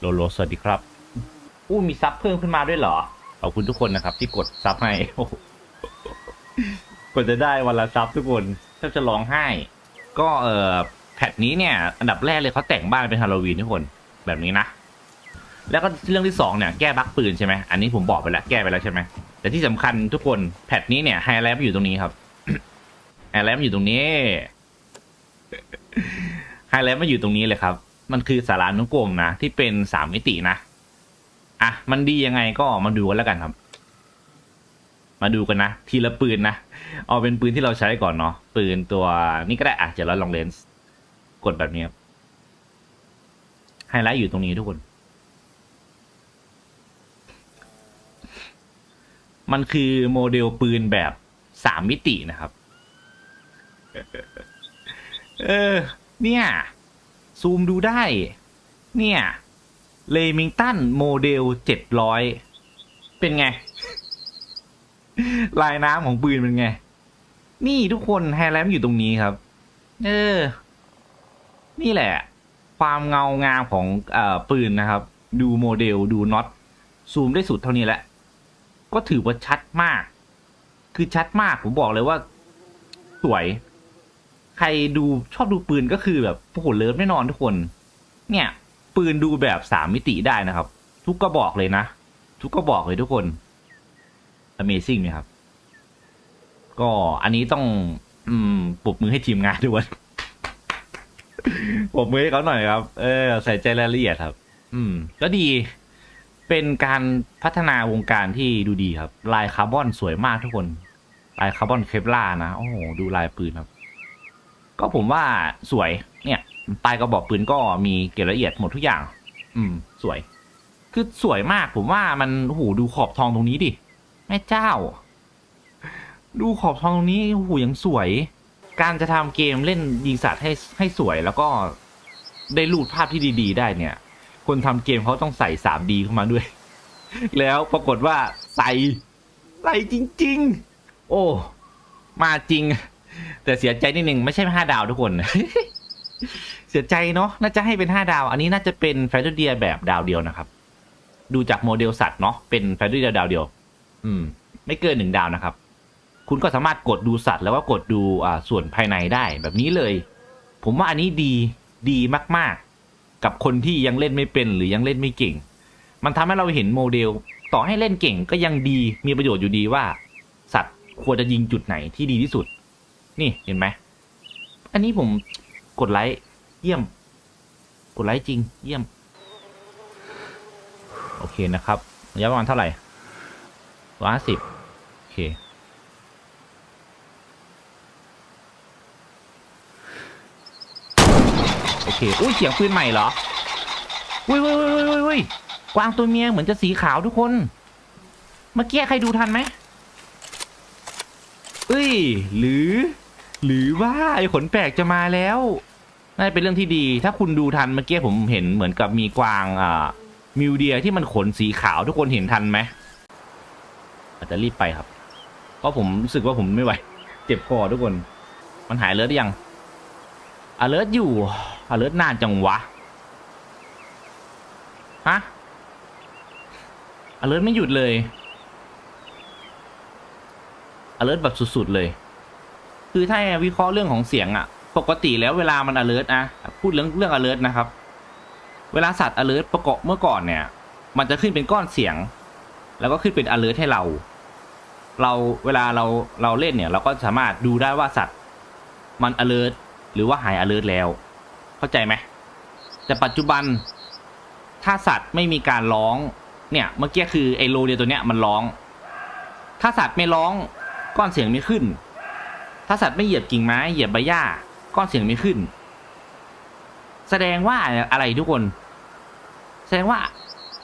โลโลสวัสดีครับ อู้มีซับเพิ่มขึ้นมาด้วยเหรอ ขอบคุณทุกคนนะครับ ที่กดซับให้โอ้โหกว่าจะได้วันละซับทุกคนแทบจะร้องไห้ ก็เอ่อแพทนี้เนี่ย อันดับแรกเลยเขาแต่งบ้านเป็นฮาโลวีนทุกคนแบบนี้นะ แล้วก็เรื่องที่สองเนี่ยแก้บั๊กปืนใช่ไหมอันนี้ผมบอกไปแล้วแก้ไปแล้วใช่ไหมแต่ที่สำคัญทุกคนแพทนี้เนี่ยไฮไลท์มันอยู่ตรงนี้ครับไฮไลท์มันอยู่ตรงนี้ไฮไลท์มันอยู่ตรงนี้เลยครับ มันคือสารานุกรมนะที่เป็นสามมิตินะอะมันดียังไงก็มาดูกันแล้วกันครับ มาดูกันนะทีละปืนนะเอาเป็นปืนที่เราใช้ก่อนเนาะปืนตัวนี้ก็ได้อะเจ็ดร้อยลองเลนส์กดแบบนี้ครับไฮไลท์อยู่ตรงนี้ทุกคน มันคือโมเดลปืนแบบสามมิตินะครับ เออ เนี่ย ซูมดูได้ เนี่ยเลมิงตันโมเดลเจ็ดร้อยเป็นไง ลายน้ำของปืนเป็นไง นี่ทุกคนไฮไลท์มันอยู่ตรงนี้ครับ เออ นี่แหละ ความเงางามของอปืนนะครับ ดูโมเดลดูน็อตซูมได้สุดเท่านี้แหละ ก็ถือว่าชัดมาก คือชัดมากผมบอกเลยว่า สวย ใครดูชอบดูปืนก็คือแบบโอ้โหเลิฟแน่นอนทุกคน เนี่ย ปืนดูแบบสามมิติได้นะครับ ทุกกระบอกเลยนะ ทุกกระบอกเลยทุกคน Amazing ไหมครับ ก็อันนี้ต้อง อืมปรบมือให้ทีมงานด้วยปรบมือให้เขาหน่อยครับ เออ ใส่ใจรายละเอียดครับ อืม ก็ดีเป็นการพัฒนาวงการที่ดูดีครับ ลายคาร์บอนสวยมากทุกคน ลายคาร์บอนเคปลาร์นะ โอ้โห ดูลายปืนครับ ก็ผมว่าสวย เนี่ยปลายกระบอกปืนก็มีเก็บละเอียดหมดทุกอย่าง อืม สวย คือสวยมาก ผมว่ามันโอ้โหดูขอบทองตรงนี้ดิแม่เจ้า ดูขอบทองตรงนี้โอ้โหยังสวย การจะทำเกมเล่นยิงสัตว์ให้ให้สวยแล้วก็ได้รูดภาพที่ดี ๆ ได้เนี่ย คนทำเกมเขาต้องใส่ 3D เข้ามาด้วย แล้วปรากฏว่าใส่ใส่จริง ๆ โอ้ มาจริง แต่เสียใจนิดนึงไม่ใช่ห้าดาวทุกคน เสียใจเนาะน่าจะให้เป็นห้าดาว อันนี้น่าจะเป็นแฟร์เดียแบบดาวเดียวนะครับ ดูจากโมเดลสัตว์เนาะเป็นแฟร์เดียดาวเดียว อืม ไม่เกินหนึ่งดาวนะครับ คุณก็สามารถกดดูสัตว์แล้วก็กดดูอ่าส่วนภายในได้แบบนี้เลย ผมว่าอันนี้ดีดีมาก ๆ กับคนที่ยังเล่นไม่เป็นหรือยังเล่นไม่เก่ง มันทำให้เราเห็นโมเดล ต่อให้เล่นเก่งก็ยังดีมีประโยชน์อยู่ดีว่า สัตว์ควรจะยิงจุดไหนที่ดีที่สุด นี่เห็นไหม อันนี้ผมกดไลค์เยี่ยม กดไลค์จริง เยี่ยม โอเคนะครับระยะประมาณเท่าไหร่ร้อยห้าสิบโอเค โอเค อุ้ยเสียงปืนใหม่เหรออุ้ยอุ้ยอุ้ยอุ้ยอุ้ยกวางตัวเมียเหมือนจะสีขาวทุกคน เมื่อกี้ใครดูทันไหม หรือ หรือว่าไอ้ขนแปลกจะมาแล้วน่าจะเป็นเรื่องที่ดี ถ้าคุณดูทันเมื่อกี้ผมเห็นเหมือนกับมีกวางอ่ามิวเดียที่มันขนสีขาวทุกคนเห็นทันไหมอาจจะรีบไปครับ เพราะผมรู้สึกว่าผมไม่ไหว เจ็บคอทุกคน มันหายเลิศหรือยังอเลิศอยู่อเลิศนานจังวะฮะอเลิศไม่หยุดเลย alert แบบสุดๆเลย คือถ้าวิเคราะห์เรื่องของเสียงอะปกติแล้วเวลามัน alert อะพูดเรื่องเรื่อง alert นะครับ เวลาสัตว์ alert ประกอบเมื่อก่อนเนี่ย มันจะขึ้นเป็นก้อนเสียง แล้วก็ขึ้นเป็น alert ให้เรา เราเวลาเราเราเล่นเนี่ย เราก็สามารถดูได้ว่าสัตว์มัน alert หรือว่าหาย alert แล้ว เข้าใจไหมแต่ปัจจุบันถ้าสัตว์ไม่มีการร้องเนี่ยเมื่อกี้คือไอโลเดียตัวเนี้ยมันร้อง ถ้าสัตว์ไม่ร้อง ก้อนเสียงไม่ขึ้น ถ้าสัตว์ไม่เหยียบกิ่งไม้เหยียบใบหญ้า ก้อนเสียงไม่ขึ้น แสดงว่าอะไรทุกคน แสดงว่า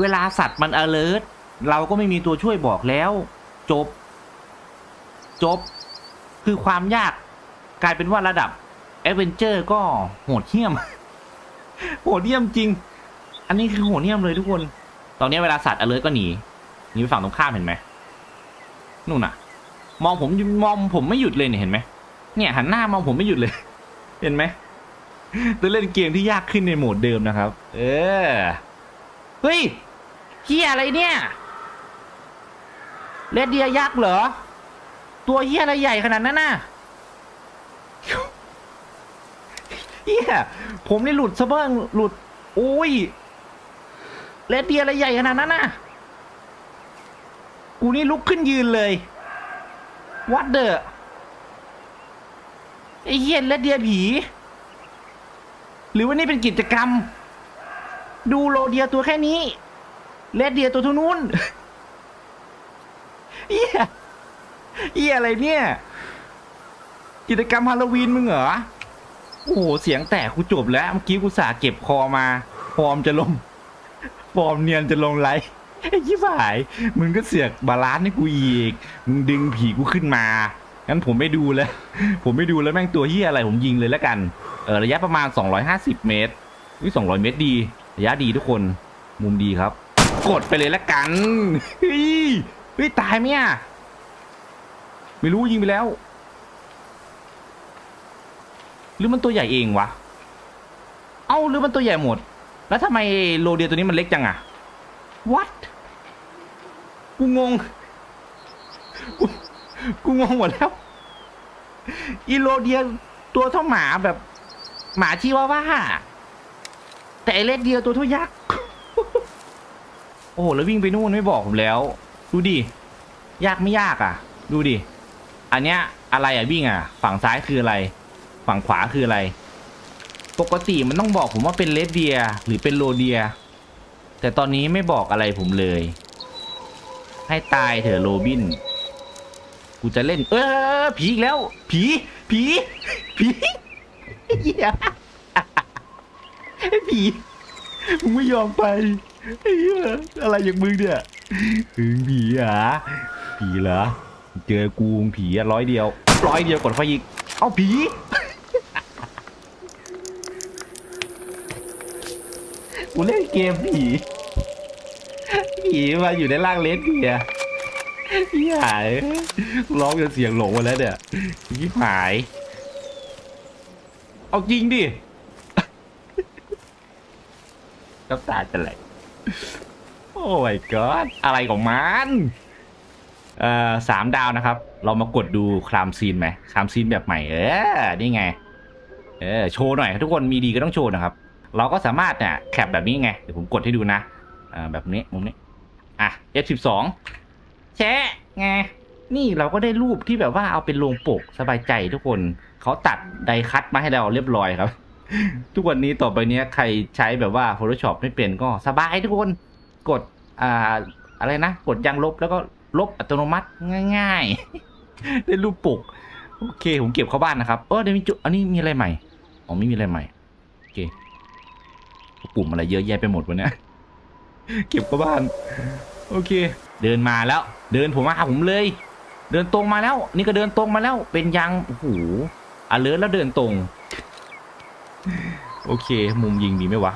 เวลาสัตว์มัน alert เราก็ไม่มีตัวช่วยบอกแล้ว จบ จบ คือความยากกลายเป็นว่าระดับ a d v e n t u r e ก็โหดเหี้ยม โหดเหี้ยมจริง อันนี้คือโหดเหี้ยมเลยทุกคน ตอนนี้เวลาสัตว์ alert ก็หนีหนีไปฝั่งตรงข้ามเห็นไหมนู่นน่ะ มองผมมองผมไม่หยุดเลยเนี่ยเห็นไหมเนี่ยหันหน้ามองผมไม่หยุดเลย เห็นไหมจะเล่นเกมที่ยากขึ้นในโหมดเดิมนะครับ เออเฮ้ยเฮียอะไรเนี่ยเลดเดียยักษ์เหรอ ตัวเฮียอะไรใหญ่ขนาดนั้นน่ะเฮียผมนี่หลุดซะบ้างหลุดโอ้ยเลดเดียอะไรใหญ่ขนาดนั้นน่ะกูนี่ลุกขึ้นยืนเลย วัดเดอไอ้เหี้ยเลดเดียผี หรือว่านี่เป็นกิจกรรม ดูโลเดียตัวแค่นี้เลดเดียตัวทุนู้นเหี้ยเหี้ยอะไรเนี่ย กิจกรรมฮาโลวีนมึงเหรอ โอ้โห เสียงแตกกูจบแล้ว เมื่อกี้กูสาเก็บคอมา ฟอร์มจะลง ฟอร์มเนียนจะลงไลฟ์ ไอ้ยี่ฝ่าย มึงก็เสือกบาลานซ์ให้กูอีก มึงดึงผีกูขึ้นมา งั้นผมไม่ดูแล้ว ผมไม่ดูแล้วแม่งตัวเฮียอะไรผมยิงเลยแล้วกัน เออระยะประมาณ 250 เมตรวิ200 เมตรดี ระยะดีทุกคน มุมดีครับ กดไปเลยแล้วกัน เฮ้ยเฮ้ยตายไหมอะไม่รู้ยิงไปแล้ว หรือมันตัวใหญ่เองวะ เอ้าหรือมันตัวใหญ่หมด แล้วทำไมโลเดียตัวนี้มันเล็กจังอะ what กูงง กูกูงงหมดแล้ว อีโลเดียตัวเท่าหมาแบบ หมาชีว่าว่า แต่ไอเล็กเดียวตัวเท่ายักษ์ โอ้โห แล้ววิ่งไปนู่นไม่บอกผมแล้ว ดูดิ ยากไม่ยากอะ ดูดิ อันเนี้ยอะไรอะวิ่งอะ ฝั่งซ้ายคืออะไร ฝั่งขวาคืออะไร ปกติมันต้องบอกผมว่าเป็นเลดเดียหรือเป็นโลเดีย แต่ตอนนี้ไม่บอกอะไรผมเลย ให้ตายเถอะโรบิน กูจะเล่น เออผีอีกแล้ว ผี ผี ผีเหี้ยไอ้ผีมึงไม่ยอมไปไอ้เหี้ยอะไรอย่างมึงเนี่ยถึงผีเหรอะผีเหรอเจอกูมึงผีอะร้อยเดียว ร้อยเดียวกดไฟอีก เอ้าผีกูเล่นเกมผี ผีมาอยู่ในร่างเลสเบียร์หายร้องจนเสียงหลงมาแล้วเนี่ยพี่หาย เอาจริงดิน้ำตาจะไหลโอ้ my god อะไรของมันเอ่อสามดาวนะครับ เรามากดดูคลามซีนไหมคลามซีนแบบใหม่ เออนี่ไง เออโชว์หน่อยทุกคนมีดีก็ต้องโชว์นะครับ เราก็สามารถเนี่ยแคปแบบนี้ไง เดี๋ยวผมกดให้ดูนะอ่าแบบนี้มุมนี้ อะ F12 แชะไงนี่เราก็ได้รูปที่แบบว่าเอาเป็นลงปกสบายใจทุกคนเขาตัดไดคัตมาให้เราเรียบร้อยครับ ทุกวันนี้ต่อไปเนี้ยใครใช้แบบว่า Photoshop ไม่เป็นก็สบายทุกคนกดอ่าอะไรนะ กดยังลบแล้วก็ลบอัตโนมัติง่าย ๆ ได้รูปปก โอเค ผมเก็บเข้าบ้านนะครับเออเดี๋ยวมีจุอันนี้มีอะไรใหม่อ๋อไม่มีอะไรใหม่โอเคปุ่มอะไรเยอะแยะไปหมดวะเนี่ย เก็บเข้าบ้าน โอเค เดินมาแล้ว เดินผมมาหาผมเลย เดินตรงมาแล้ว นี่ก็เดินตรงมาแล้ว เป็นยังโอ้โหอเลิร์แล้วเดินตรง โอเค มุมยิงดีไหมวะ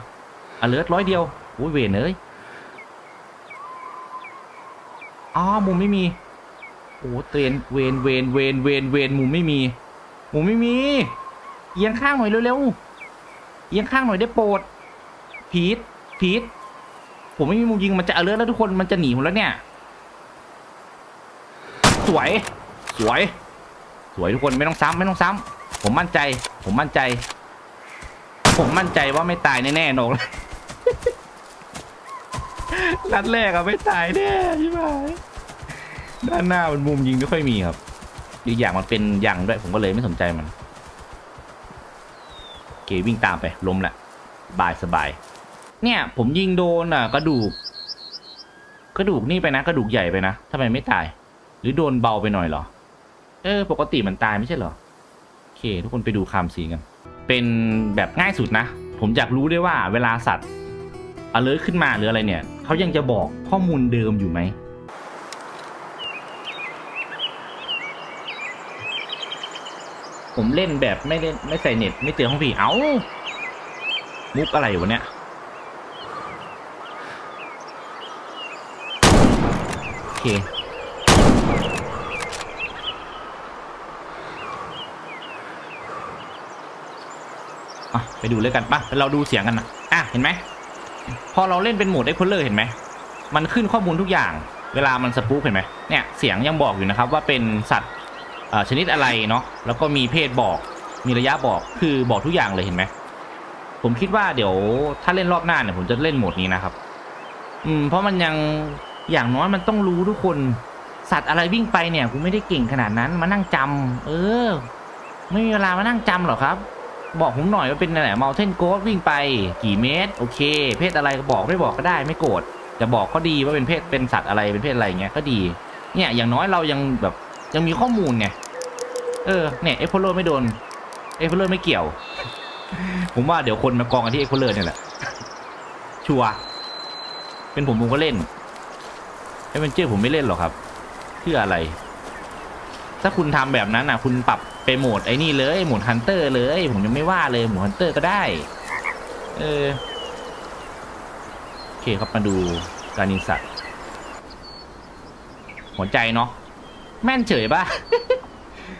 อเลิร์ร้อยเดียวโอ้ยเวนเอ้ยอ๋อมุมไม่มีโอ้เตรนเวนเวนเวนเวนเวนมุมไม่มี มุมไม่มีเอียงข้างหน่อยเร็วๆเอียงข้างหน่อยได้โปรดพีทพีท ผมไม่มีมุมยิงมันจะเอเลือดแล้วทุกคนมันจะหนีผมแล้วเนี่ย สวย สวย สวยทุกคนไม่ต้องซ้ำไม่ต้องซ้ำผมมั่นใจ ผมมั่นใจ ผมมั่นใจว่าไม่ตายแน่ๆนกนัดแรกอะไม่ตายแน่ใช่ไหมด้านหน้ามันมุมยิงไม่ค่อยมีครับอีกอย่างมันเป็นอย่างด้วยผมก็เลยไม่สนใจมันโอเควิ่งตามไปล้มแหละบายสบาย เนี่ย ผมยิงโดนอะ กระดูก กระดูกนี่ไปนะ กระดูกใหญ่ไปนะทำไมไม่ตาย หรือโดนเบาไปหน่อยเหรอ เออ ปกติมันตายไม่ใช่เหรอโอเค ทุกคนไปดูคำสีกัน เป็นแบบง่ายสุดนะ ผมอยากรู้ด้วยว่าเวลาสัตว์อเลิขึ้นมาหรืออะไรเนี่ย เขายังจะบอกข้อมูลเดิมอยู่ไหมผมเล่นแบบไม่เล่นไม่ใส่เน็ต ไม่เตือนห้องผีเอ้ามุกอะไรวะเนี่ย โอ เคไปดูเลยกันปะเราดูเสียงกันนะอะเห็นไหม พอเราเล่นเป็นโหมด Explorer เห็นไหม มันขึ้นข้อมูลทุกอย่าง เวลามันสปู๊กเห็นไหมเนี่ยเสียงยังบอกอยู่นะครับว่าเป็นสัตว์ชนิดอะไรเนาะ แล้วก็มีเพศบอก มีระยะบอก คือบอกทุกอย่างเลยเห็นไหม ผมคิดว่าเดี๋ยวถ้าเล่นรอบหน้าเนี่ยผมจะเล่นโหมดนี้นะครับ อืม เพราะมันยัง อย่างน้อยมันต้องรู้ทุกคน สัตว์อะไรวิ่งไปเนี่ยกูไม่ได้เก่งขนาดนั้นมานั่งจำเออ ไม่มีเวลามานั่งจำหรอกครับ บอกผมหน่อยว่าเป็นอะไรเมาเทนโกดวิ่งไป กี่เมตร โอเค เพศอะไรก็บอกไม่บอกก็ได้ไม่โกรธจะบอกก็ดีว่าเป็นเพศเป็นสัตว์อะไรเป็นเพศอะไรเงี้ยก็ดี เนี่ย อย่างน้อยเรายังแบบยังมีข้อมูลไงเออเนี่ยเอ็กโพโลไม่โดนเอ็กโพโลไม่เกี่ยว ผมว่าเดี๋ยวคนมากองกันที่เอ็กโพโลเนี่ยแหละชัวเป็นผมผมก็เล่น เอเวนเจอร์ผมไม่เล่นหรอกครับเพื่ออะไร ถ้าคุณทำแบบนั้นอะ คุณปรับไปโหมดไอ้นี่เลยโหมดฮันเตอร์เลยผมยังไม่ว่าเลยโหมดฮันเตอร์ก็ได้ เออโอเคครับมาดูการยิงสัตว์หัวใจเนาะแม่นเฉยป่ะ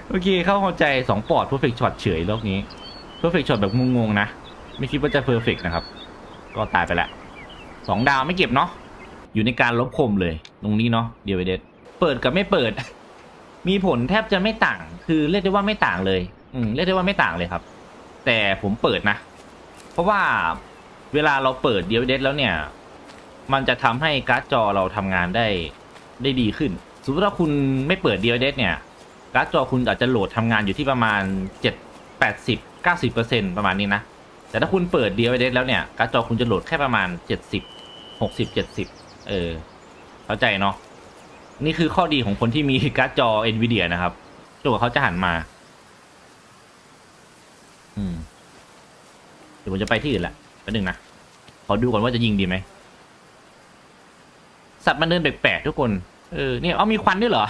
โอเคเข้าหัวใจสองปอด perfect shot เฉยโลกนี้ perfect shot แบบงงๆนะ ไม่คิดว่าจะ perfect นะครับ ก็ตายไปแล้วสองดาวไม่เก็บเนาะ อยู่ในการลบคมเลย ตรงนี้เนาะเดียวเด็ดเปิดกับไม่เปิด มีผลแทบจะไม่ต่าง คือเรียกได้ว่าไม่ต่างเลย อืมเรียกได้ว่าไม่ต่างเลยครับ แต่ผมเปิดนะ เพราะว่าเวลาเราเปิดเดียวเดแล้วเนี่ย มันจะทำให้การ์ดจอเราทำงานได้ได้ดีขึ้น สมมติว่าคุณไม่เปิดเดียวเดเนี่ย การ์ดจอคุณอาจจะโหลดทำงานอยู่ที่ประมาณเจ็ดแปดสิบเก้าสิบเปอร์เซ็นประมาณนี้นะแต่ถ้าคุณเปิดเดียวเดแล้วเนี่ยการ์ดจอคุณจะโหลดแค่ประมาณเจ็ดสิบหกสิบเจ็ดสิบ เออ เข้าใจเนาะนี่คือข้อดีของคนที่มีการ์ดจอ NVIDIA นะครับจนกว่าเขาจะหันมา อืมเดี๋ยวผมจะไปที่อื่นละแป๊บนึงนะขอดูก่อนว่าจะยิงดีไหมสัตว์มันเดินแปลกๆทุกคน เออ เนี่ย เอามีควันด้วยเหรอ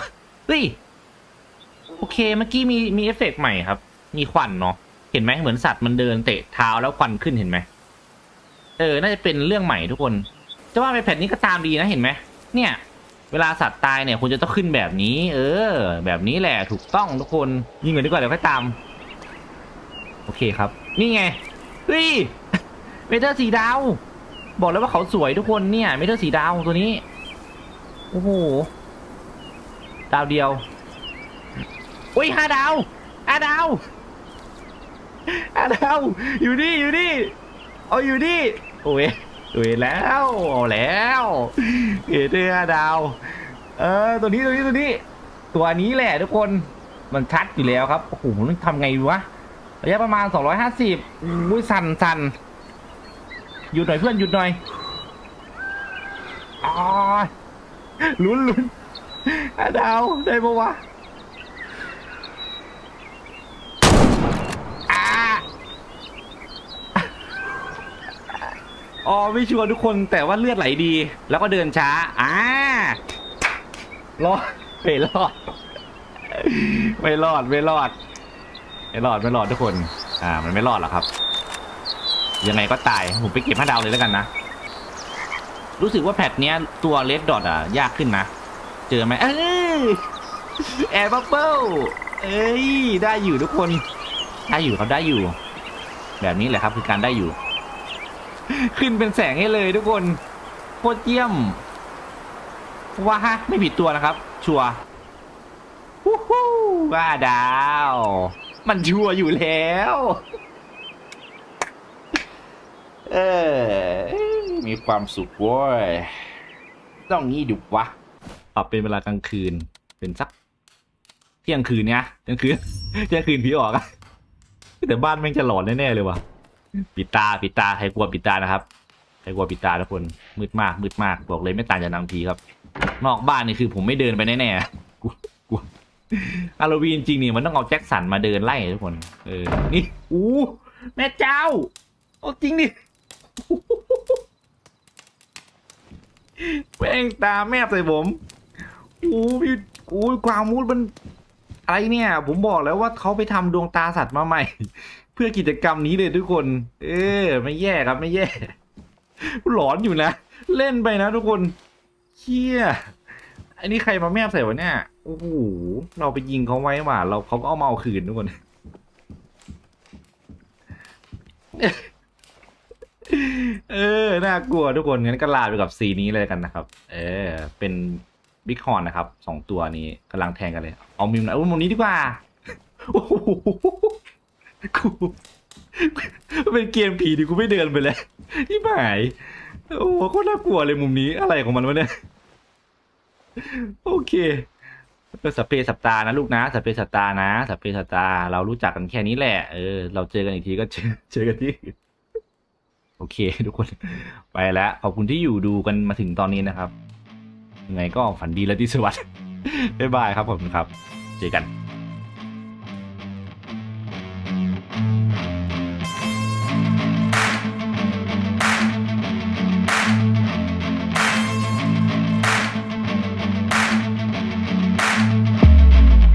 เฮ้ย โอเค เมื่อกี้มี มีเอฟเฟกต์ใหม่ครับ มีควันเนาะ เห็นไหมเหมือนสัตว์มันเดินเตะเท้าแล้วควันขึ้นเห็นไหม เออ น่าจะเป็นเรื่องใหม่ทุกคน จะว่าไปแผ่นนี้ก็ตามดีนะเห็นไหมเนี่ย เวลาสัตว์ตายเนี่ยคุณจะต้องขึ้นแบบนี้ เออ แบบนี้แหละถูกต้องทุกคนยิงก่อนดีกว่าเดี๋ยวค่อยตาม โอเคครับ นี่ไงเฮ้ยเมเทอร์สีดาว บอกแล้วว่าเขาสวยทุกคนเนี่ยเมเทอร์สีดาวตัวนี้โอ้โหดาวเดียวอุ้ยห้าดาวห้าดาวห้าดาวอยู่นี่อยู่นี่เอาอยู่นี่โอ้ย โอ้ยแล้วเอาแล้วเอเดอร์ดาว เออตัวนี้ตัวนี้ตัวนี้ ตัวนี้แหละทุกคนมันชัดอยู่แล้วครับโอ้โหมันทำไงวะระยะประมาณ 250อุ้ยสั่นสั่นหยุดหน่อยเพื่อนหยุดหน่อยอ๋อลุ้นลุ้นดาวได้ปะวะ อ๋อไม่ชัวร์ทุกคนแต่ว่าเลือดไหลดี แล้วก็เดินช้า อ่ารอดไม่รอด ไม่รอดไม่รอดไม่รอดไม่รอดทุกคน อ่า มันไม่รอดหรอกครับ ยังไงก็ตายผมไปเก็บห้าดาวเลยแล้วกันนะ รู้สึกว่าแพทเนี้ยตัวเลดดอทอะ ยากขึ้นนะ เจอไหมเอ้ยแอร์บับเบิลเอ้ย ได้อยู่ทุกคน ได้อยู่ครับได้อยู่ แบบนี้แหละครับคือการได้อยู่ ขึ้นเป็นแสงให้เลยทุกคนโคตรเยี่ยมว่าฮะไม่ผิดตัวนะครับ ชัวฮู้ฮู้ว่าดาว มันชัวอยู่แล้ว เออ มีความสุขเว้ยต้องงี้ดุวะปรับเป็นเวลากลางคืน เป็นสัก เที่ยงคืนเนี้ยเที่ยงคืนเที่ยงคืนผีออกอะแต่บ้านแม่งจะหลอนแน่ๆเลยว่ะ ปิดตาปิดตาใครกลัวปิดตานะครับใครกลัวปิดตาทุกคนมืดมากมืดมากบอกเลยไม่ต่างจากนางผีครับ นอกบ้านนี่คือผมไม่เดินไปแน่ๆกลัวกลัวฮาโลวีนจริงนี่มันต้องเอาแจ็คสันมาเดินไล่ทุกคน เออนี่อู้แม่เจ้าโอ้จริงดิแม่งตาแมบใส่ผมอู้พี่อู้ความมูดมันอะไรเนี่ย ผมบอกแล้วว่าเขาไปทำดวงตาสัตว์มาใหม่ เพื่อกิจกรรมนี้เลยทุกคน เออ ไม่แย่ครับไม่แย่ หลอนอยู่นะ เล่นไปนะทุกคนเชี่ยอันนี้ใครมาแมบใส่วะเนี่ยโอ้โหเราไปยิงเขาไว้ว่ะเราเขาก็เอามาเอาคืนทุกคนเออ น่ากลัวทุกคน งั้นก็ลาไปกับสีนี้เลยกันนะครับ เออ เป็นบิ๊กฮอนนะครับ สองตัวนี้กำลังแทงกันเลย เอามุมไหนเอามุมนี้ดีกว่า โอ้โห กูเป็นเกมผีดิกูไม่เดินไปเลยที่หมายโอ้โหโคตรน่ากลัวเลยมุมนี้อะไรของมันวะเนี่ย โอเคสพเปสัปตานะลูกนะสพเปสัปตานะสพเปสัปตาเรารู้จักกันแค่นี้แหละเออเราเจอกันอีกทีก็เจอเจอกันที่โอเค ทุกคนไปแล้วขอบคุณที่อยู่ดูกันมาถึงตอนนี้นะครับยังไงก็ฝันดีและที่สวัสดิ์บ๊ายบายครับผมครับ เจอกัน